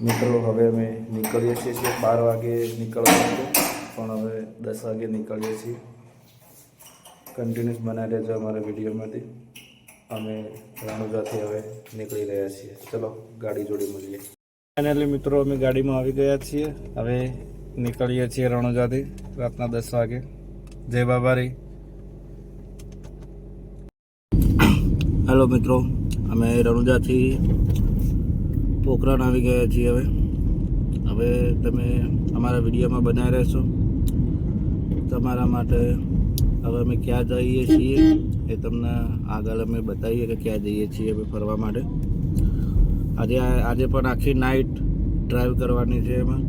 મિત્રો, હવે અમે નીકળીએ છીએ બાર વાગે નીકળવાનું પણ હવે દસ વાગે નીકળીએ છીએ. કન્ટિન્યુઅસ બનાવી રહેજો અમારા વિડીયોમાંથી. અમે રણુજાથી હવે નીકળી રહ્યા છીએ. ચલો, ગાડી જોડે મળીએ. ફાઇનલી મિત્રો, અમે ગાડીમાં આવી ગયા છીએ. હવે નીકળીએ છીએ રણુજાથી, રાતના દસ વાગે. જય બાબારી. હેલો મિત્રો, અમે રણુજાથી પોખરણ આવી ગયા છીએ હવે. હવે તમે અમારા વિડીયોમાં બનાવી રહેશો. તમારા માટે હવે અમે ક્યાં જઈએ છીએ એ તમને આગળ અમે બતાવીએ કે ક્યાં જઈએ છીએ અમે ફરવા માટે. આજે આજે પણ આખી નાઇટ ડ્રાઈવ કરવાની છે એમાં.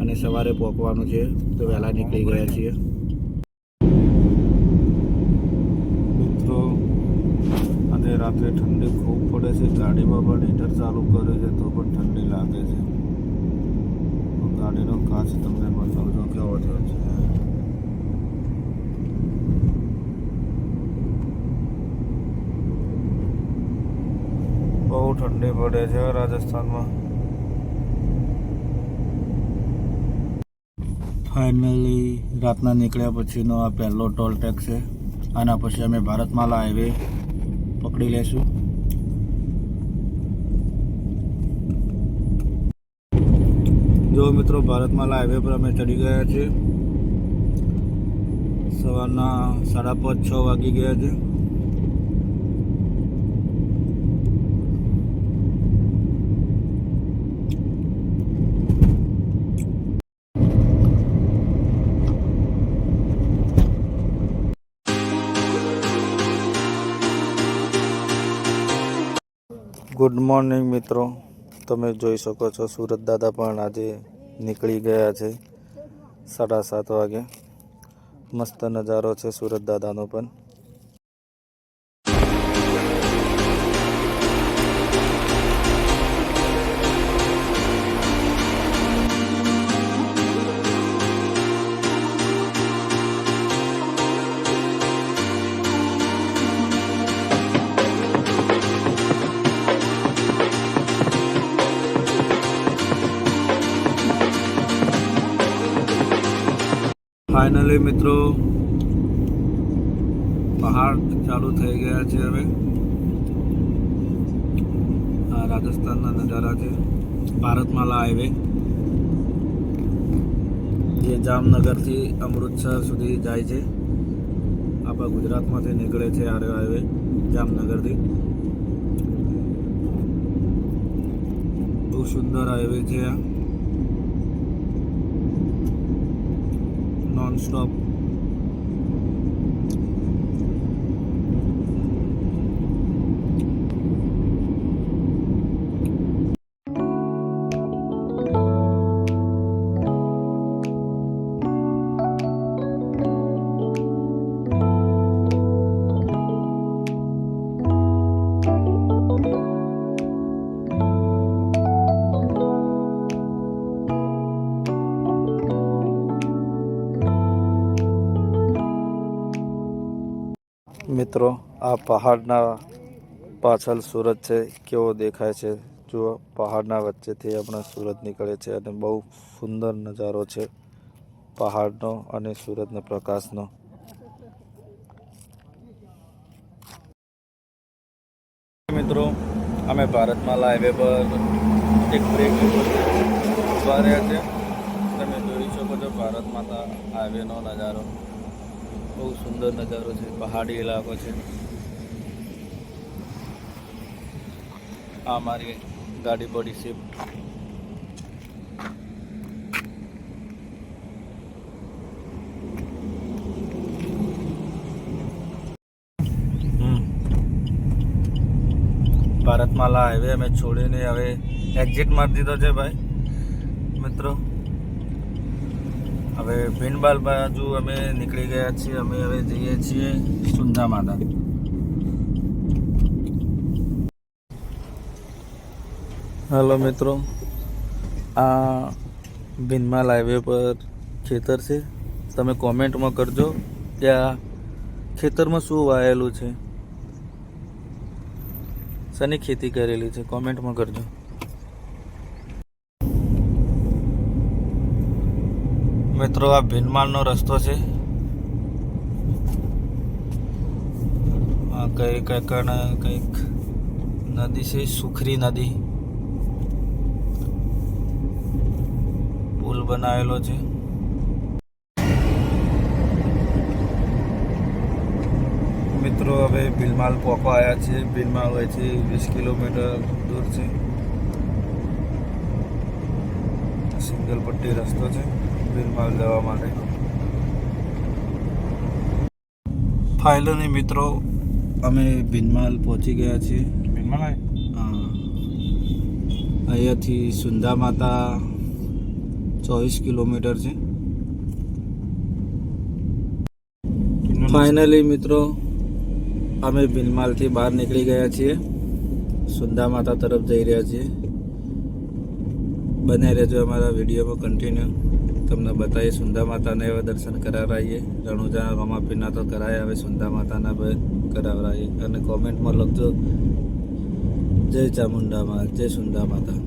અને સવારે પહોંચવાનું છે, તો વહેલા નીકળી ગયા છીએ. મિત્રો, આજે રાત્રે ઠંડી ખૂબ પડે છે, ગાડીમાં પણ હીટર ચાલુ કરે છે, તો પણ ઠંડી લાગે છે. ગાડીનો કાચ તમને બતાવજો, કેવો થયો છે? બહુ ઠંડી પડે છે રાજસ્થાનમાં. ફાઇનલી રાતના નીકળ્યા પછીનો આ પહેલો ટોલ ટેક્સ છે. આના પછી અમે ભારતમાલા હાઈવે પકડી લેશું. જો મિત્રો ભારતમાલા હાઈવે પર અમે ચડી ગયા છીએ. સવારના સાડા પાંચ, છ વાગી ગયા છે. ગુડ મોર્નિંગ મિત્રો. તમે જોઈ શકો છો, સુરત દાદા પણ આજે નીકળી ગયા છે સાડા સાત વાગે. મસ્ત નજારો છે સુરત દાદાનો પણ. ફાઇનલી મિત્રો, પહાડ ચાલુ થઈ ગયા છે હવે. આ રાજસ્થાનના નજારા છે. ભારતમાલા હાઈવે જે જામનગરથી અમૃતસર સુધી જાય છે. આપણા ગુજરાતમાંથી નીકળે છે આ હાઈવે જામનગરથી. બહુ સુંદર હાઈવે છે આ. Stop. મિત્રો, આ પહાડના પાછળ સુરત છે, કેવો દેખાય છે? જુઓ, પહાડના વચ્ચેથી આપણા સુરત નીકળે છે અને બહુ સુંદર નજારો છે પહાડનો અને સુરતના પ્રકાશનો. મિત્રો, અમે ભારતમાં હાઈવે પર એક બ્રેક ઊભા રહ્યા છે. તમે જોઈ શકો છો, ભારત માતા હાઈવેનો નજારો. બહુ સુંદર નજારો છે, પહાડી ઇલાકો છે. આ મારી ગાડી બોડી શિફ્ટ ભારતમાલા હાઈવે અમે છોડીને હવે એક્ઝિટ મારી દીધો છે ભાઈ. મિત્રો હવે ભીનબાલ બાજુ અમે નીકળી ગયા છીએ, અમે હવે જઈએ છીએ સુંધા માતા. હેલો મિત્રો, આ ભીનમાલ હાઈવે પર ખેતર છે. તમે કોમેન્ટમાં કરજો કે આ ખેતરમાં શું વાયેલું છે. શેની ખેતી કરેલી છે? કોમેન્ટમાં કરજો. મિત્રો, આ ભીનમાળનો રસ્તો છે. આ કઈ કંઈક કંઈક નદી છે, સુખરી નદી. પુલ બનાવેલો છે. મિત્રો, હવે ભીલમાલ પોકો આવ્યા છે ભીલમાલ અહીંથી વીસ કિલોમીટર દૂર છે. સિંગલ પટ્ટી રસ્તો છે. ભીલમાલ જવા માટે. ફાઇનલી મિત્રો અમે ભીનમાલ પહોંચી ગયા છીએ. ભીનમાલ અહીંયાથી સુંદા માતા ચોવીસ કિલોમીટર છે. ફાઇનલી મિત્રો અમે ભીલમાલથી બહાર નીકળી ગયા છીએ. સુંદા માતા તરફ જઈ રહ્યા છીએ. બને રહેજો અમારા વિડીયોમાં કન્ટિન્યુ. તમને બતાવીએ સુંદા માતાને હવે દર્શન કરાવરાઈએ. રણુજા રમાપીના તો કરાય, હવે સુંદા માતાના કરાવરાઈએ. અને કોમેન્ટમાં લખજો, જય ચામુંડામાં, જય સુંદા માતા.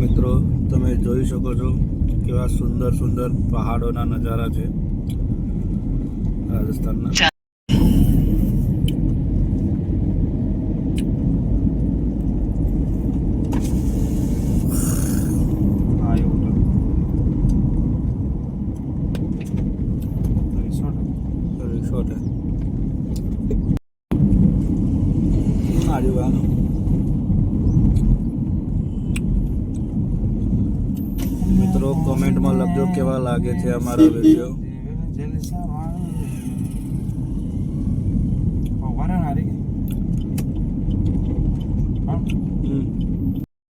મિત્રો, તમે જોઈ શકો છો કેવા સુંદર સુંદર પહાડોના નજારા છે. રાજસ્થાનના. લાગે છે અમારા વીડિયો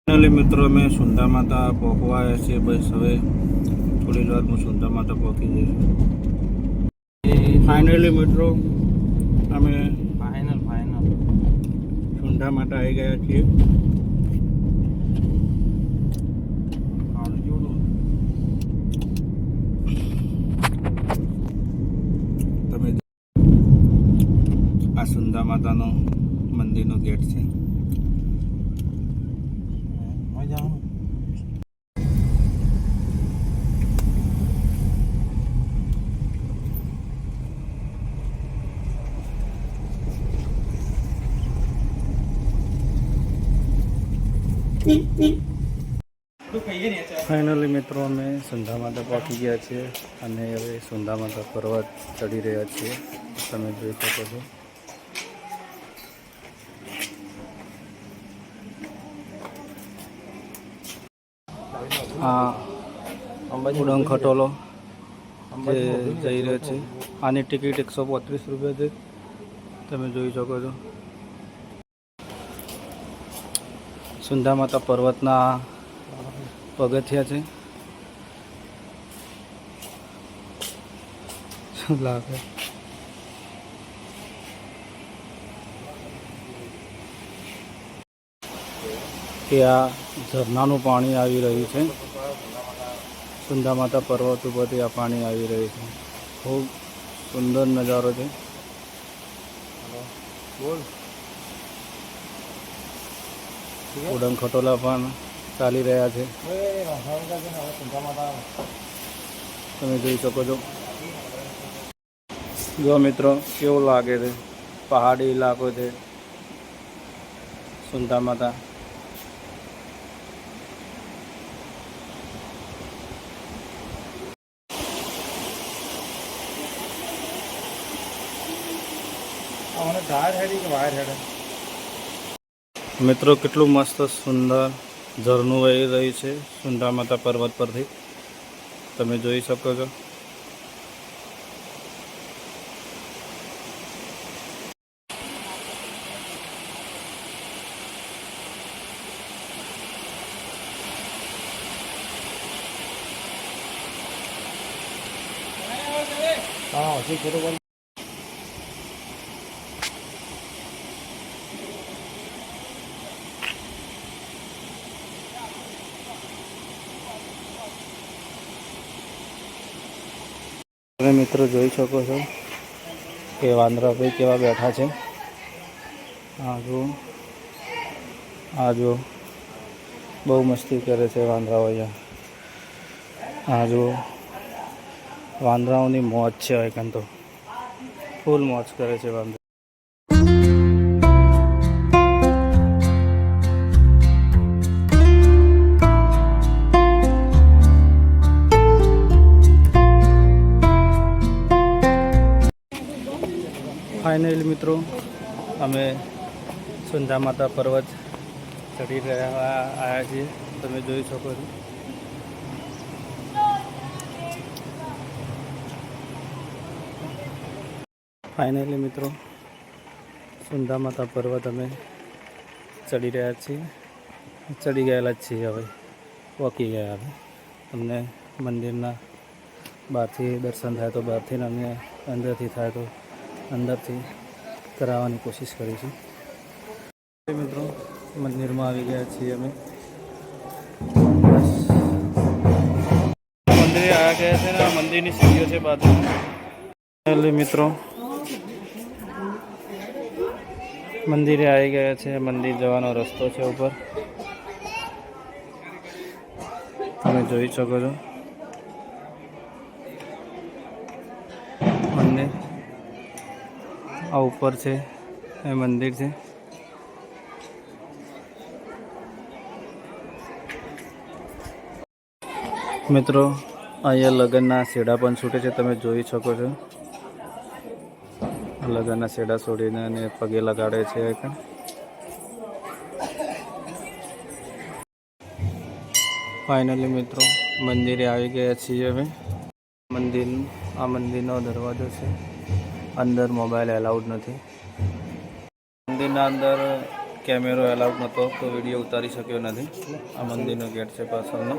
ફાઇનલી મિત્રો અમે સુંદા માતા પહોંચવા આવ્યા છીએ. બસ હવે થોડી વાર હું સુંદા માતા પહોંચી જઈશ ફાઇનલી મિત્રો અમે ફાઇનલ ફાઇનલ સુંદા માતા આવી ગયા છીએ કાળું જેવડું તમે આ સુંદા માતાનો મંદિરનો ગેટ છે. ફાઇનલી મિત્રો અમે સુંદા માતા પહોંચી ગયા છીએ અને હવે સુંધા માતા પર્વત ચડી રહ્યા છીએ. તમે જોઈ શકો છો. આ ઉડંગ ખટોલો જે જઈ રહ્યો છે. આની ટિકિટ એકસો પોત્રીસ રૂપિયા છે. તમે જોઈ શકો છો. સુંધા માતા પર્વતના પગથિયા છે. શું લાગે? કે આ ઝરણાનું પાણી આવી રહ્યું છે. સુંદા માતા પર્વત ઉપરથી આ પાણી આવી રહ્યું છે. ખૂબ સુંદર નજારો છે. બોલ. ઉડન ખટોલા પણ ચાલી રહ્યા છે. તમે જોઈ શકો છો. જો મિત્રો કેવું લાગે છે? પહાડી ઇલાકો છે. સુંદા માતા. મિત્રો કેટલું મસ્ત સુંદર ઝરણું વહી રહ્યું છે સુંદા માતા પર્વત પરથી. તમે જોઈ શકો છો. હા હજી ખોટું તમે મિત્રો જોઈ શકો છો કે વાંદરાભાઈ કેવા બેઠા છે. આ જો આ જો બહુ મસ્તી કરે છે વાંદરાઓ અહીંયા. આ જો વાંદરાઓની મોજ છે એકન તો ફૂલ મોજ કરે છે વાંદરા ફાઇનલી મિત્રો. અમે સુંધા માતા પર્વત ચડી રહ્યા આવ્યા છીએ. તમે જોઈ શકો છો. ફાઇનલી મિત્રો, સુંધા માતા પર્વત અમે ચડી રહ્યા છીએ. ચડી ગયેલા જ છીએ હવે. વોકી ગયા હવે. તમને મંદિરના બહારથી દર્શન થાય તો બહારથી અમે અંદરથી થાય તો અંદરથી કરાવવાની કોશિશ કરીશું મિત્રો, મંદિરમાં આવી ગયા છીએ અમે. મંદિરે આવ્યા ગયા છે ને, આ મંદિરની સીડીઓ છે બાજુ. એટલે મિત્રો, મંદિરે આવી ગયા છે. મંદિર જવાનો રસ્તો છે ઉપર. તમે જોઈ શકો છો. મંદિર આ ઉપર છે એ મંદિર છે. મિત્રો, અહીંયા લગ્નના શેડા પણ છૂટે છે, તમે જોઈ શકો છો. લગ્નના શેડા છોડીને અને પગે લગાડે છે. ફાઇનલી મિત્રો, મંદિરે આવી ગયા છીએ અમે. મંદિર, આ મંદિરનો દરવાજો છે. અંદર મોબાઈલ એલાઉડ નથી. મંદિરના અંદર કેમેરો એલાઉડ નહોતો તો વીડિયો ઉતારી શક્યો નથી. આ મંદિરનો ગેટ છે પાછળનો.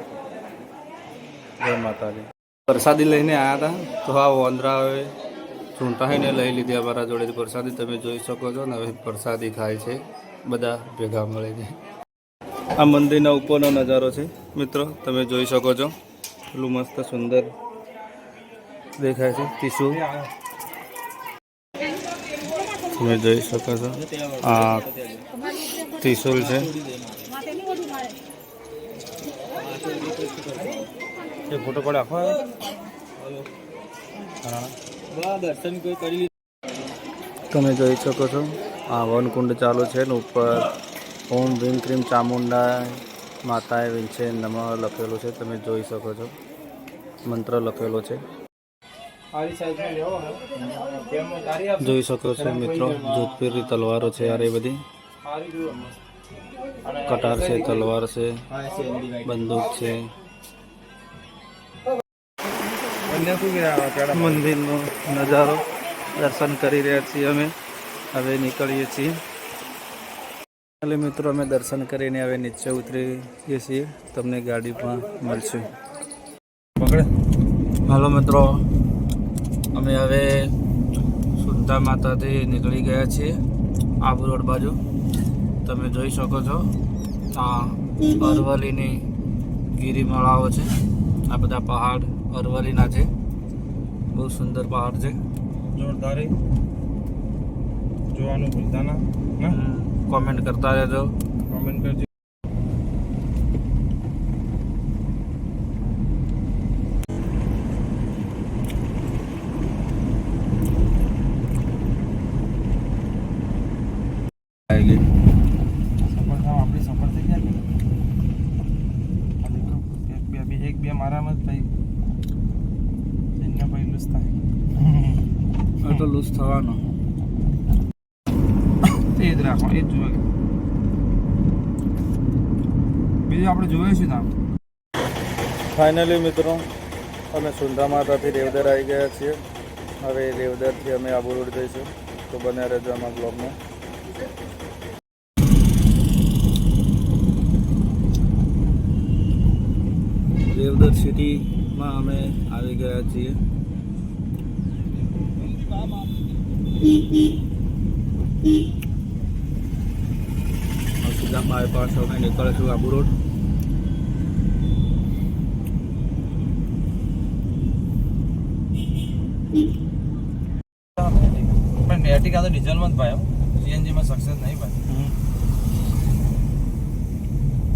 જય માતાજી. પ્રસાદી લઈને આવ્યા હતા. તો આ વોંદરાઓએ ચૂંટાઈને લઈ લીધી અમારા જોડે પ્રસાદી. તમે જોઈ શકો છો ને હવે પ્રસાદી ખાય છે. બધા ભેગા મળીને. આ મંદિરના ઉપરનો નજારો છે. મિત્રો તમે જોઈ શકો છો. એટલું મસ્ત સુંદર દેખાય છે. ત્રિશુલ તમે જોઈ શકો છો. આ ત્રિશુલ છે. એ ફોટો પડે આખો તમે જોઈ શકો છો. આ વનકુંડ ચાલુ છે ને ઉપર ઓમ ભીમ ક્રીમ ચામુંડા માતાએ વિંછે નમ લખેલું છે. તમે જોઈ શકો છો. મંત્ર લખેલો છે. જોઈ શકો છો મિત્રો જોધપુરની તલવારો છે યાર એ બધી. કટાર છે તલવાર છે બંદૂક છે. મંદિરનો નજારો દર્શન કરી રહ્યા છીએ અમે. હવે નીકળીએ છીએ. એટલે મિત્રો અમે દર્શન કરીને હવે નીચે ઉતરીએ છીએ. તમને ગાડીમાં મળશું. મળશે હાલો મિત્રો. અમે હવે સુનતા માતાથી નીકળી ગયા છીએ આબુ રોડ બાજુ. તમે જોઈ શકો છો આ અરવલીની ગિરિમાળાઓ છે. આ બધા પહાડ અરવલીના છે. બહુ સુંદર પહાડ છે. જોરદાર જોવાનું ભૂલતા ના કોમેન્ટ કરતા રહેજો. કોમેન્ટ કરજો આવી ગઈ સફળ થાવ આપણી સફળ થઈ જાય ને આ દેખો એક બે બે એક બે મારામાં જ ભાઈ એમને ભાઈ લૂઝ થાય આ તો લૂઝ થવાનો એ જ રાખો એ જ જોવે બીજું આપણે જોઈએ છીએ નામ ફાઇનલી મિત્રો અમે સુંદરા માતાથી રેવદર આવી ગયા છીએ. હવે રેવદરથી અમે આબુ રોડ જઈશું. તો બને રહેજો અમારા બ્લોગમાં રેવદર સિટીમાં અમે આવી ગયા છીએ. હવે સીધા બાયપાસ નીકળે નીકળીશું આબુ રોડ. પણ એર્ટિકા તો ડીઝલમાં જ ભાઈ સીએનજીમાં સક્સેસ નહીં ભાઈ.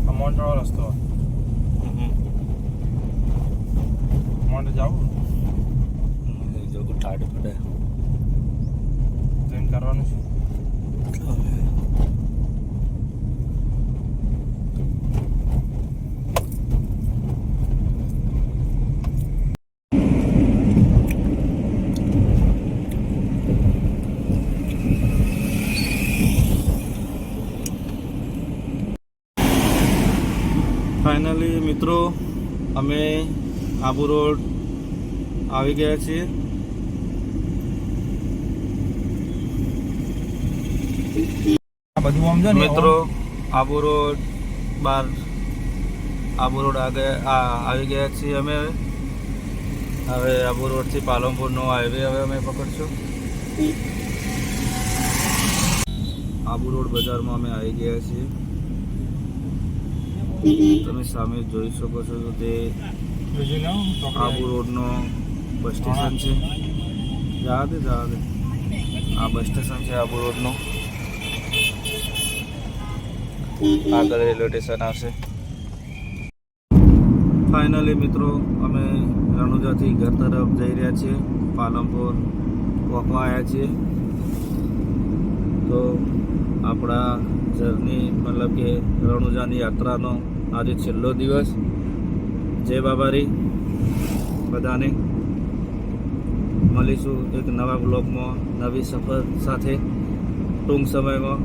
આ મોન્ટવાળો રસ્તો. માટે જાવું જો ટાઢ પડે. તો એમ કરવાનું શું ફાઇનલી મિત્રો અમે આબુ રોડ આવી ગયા છીએ. બધું આમ છે મિત્રો આબુ રોડ બાર આબુ રોડ આગળ આવી ગયા છીએ અમે હવે. આબુ રોડથી પાલનપુરનો હાઈવે હવે અમે પકડશું. આબુ રોડ બજારમાં અમે આવી ગયા છીએ. તમે સામે જોઈ શકો છો તો તે આબુ રોડનો બસ સ્ટેશન છે. જવા દે જવા દે. આ બસ સ્ટેશન છે આબુ રોડનો. આગળ રેલવે સ્ટેશન આવશે. ફાઇનલી મિત્રો અમે રણુજાથી ઘર તરફ જઈ રહ્યા છીએ. પાલનપુર પહોંચવા આવ્યા છીએ. તો આપણા જર્ની મતલબ કે રણુજાની યાત્રાનો આજે છેલ્લો દિવસ. જય બાબારી બધાને. મળીશું એક નવા બ્લોગમાં નવી સફર સાથે ટૂંક સમયમાં.